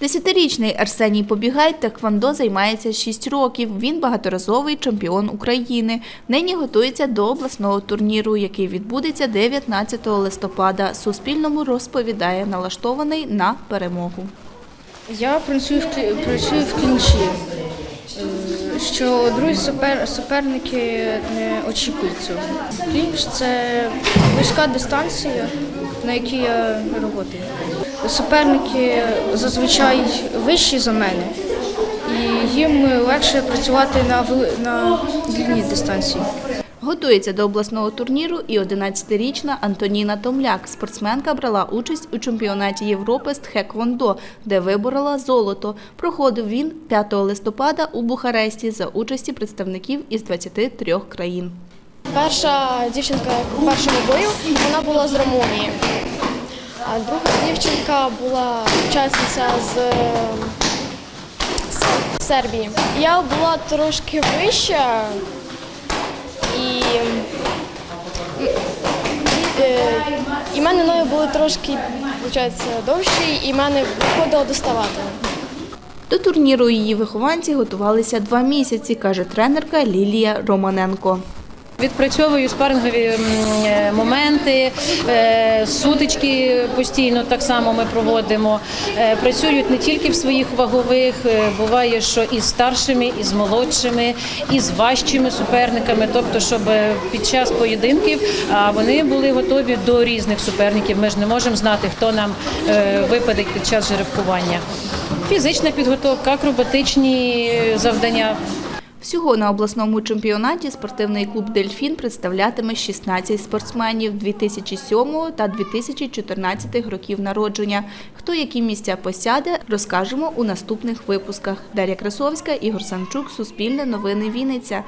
Десятирічний Арсеній Побігай Теквандо займається 6 років. Він багаторазовий чемпіон України. Нині готується до обласного турніру, який відбудеться 19 листопада. Суспільному розповідає, налаштований на перемогу. Я працюю в працюю в клінчі, е, що другі супер, суперники не очікують цього. Клінч це близька дистанція, на якій я роботаю. Суперники зазвичай вищі за мене, і їм легше працювати на, на длинній дистанції. Готується до обласного турніру і 11-річна Антоніна Томляк. Спортсменка брала участь у чемпіонаті Європи з тхеквондо, де виборола золото. Проходив він 5 листопада у Бухаресті за участі представників із 23 країн. Перша дівчинка у першому бою вона була з Румунії, а друга дівчинка була учасниця з е, Сербії. Я була трошки вища і, е, і в мене ноги були трошки довші, і в мене виходило доставати. До турніру її вихованці готувалися два місяці, каже тренерка Лілія Романенко. Відпрацьовую спарингові е, моменти, е, сутички постійно так само ми проводимо. Е, Працюють не тільки в своїх вагових, буває, що і з старшими, і з молодшими, і з важчими суперниками. Тобто, щоб під час поєдинків вони були готові до різних суперників. Ми ж не можемо знати, хто нам випаде під час жеребкування. Фізична підготовка, акробатичні завдання. Всього на обласному чемпіонаті спортивний клуб Дельфін представлятиме 16 спортсменів 2007 та 2014 років народження. Хто які місця посяде, розкажемо у наступних випусках. Дар'я Красовська, Ігор Санчук, Суспільне новини Вінниця.